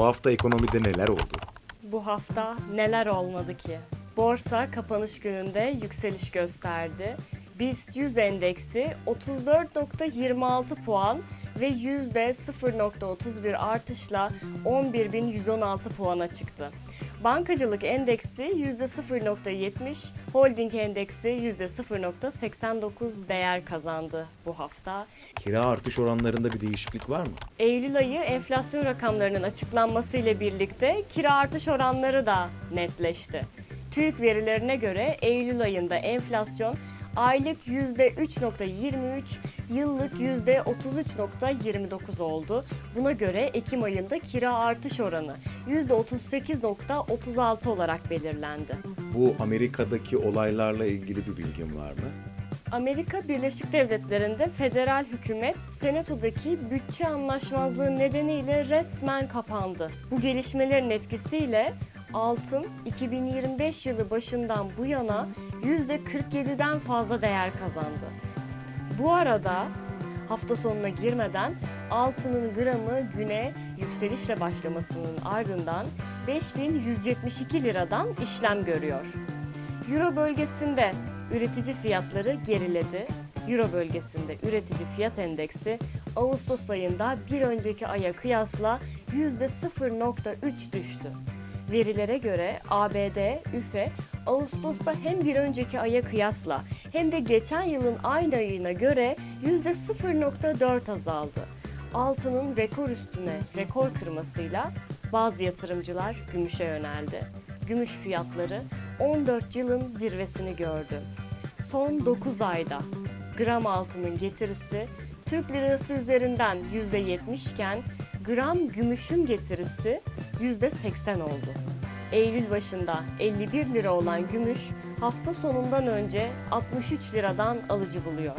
Bu hafta ekonomide neler oldu? Bu hafta neler olmadı ki? Borsa kapanış gününde yükseliş gösterdi. BIST 100 endeksi 34.26 puan ve %0.31 artışla 11.116 puana çıktı. Bankacılık endeksi %0.70, holding endeksi %0.89 değer kazandı bu hafta. Kira artış oranlarında bir değişiklik var mı? Eylül ayı enflasyon rakamlarının açıklanmasıyla birlikte kira artış oranları da netleşti. TÜİK verilerine göre Eylül ayında enflasyon aylık %3.23, yıllık %33.29 oldu. Buna göre Ekim ayında kira artış oranı %38.36 olarak belirlendi. Bu Amerika'daki olaylarla ilgili bir bilgin var mı? Amerika Birleşik Devletleri'nde federal hükümet senatodaki bütçe anlaşmazlığı nedeniyle resmen kapandı. Bu gelişmelerin etkisiyle altın 2025 yılı başından bu yana %47'den fazla değer kazandı. Bu arada hafta sonuna girmeden altının gramı güne yükselişle başlamasının ardından 5172 liradan işlem görüyor. Euro bölgesinde üretici fiyatları geriledi. Euro bölgesinde üretici fiyat endeksi Ağustos ayında bir önceki aya kıyasla %0.3 düştü. Verilere göre ABD, üfe Ağustos'ta hem bir önceki aya kıyasla hem de geçen yılın aynı ayına göre %0.4 azaldı. Altının rekor üstüne rekor kırmasıyla bazı yatırımcılar gümüşe yöneldi. Gümüş fiyatları 14 yılın zirvesini gördü. Son 9 ayda gram altının getirisi Türk lirası üzerinden %70 iken gram gümüşün getirisi %80 oldu. Eylül başında 51 lira olan gümüş hafta sonundan önce 63 liradan alıcı buluyor.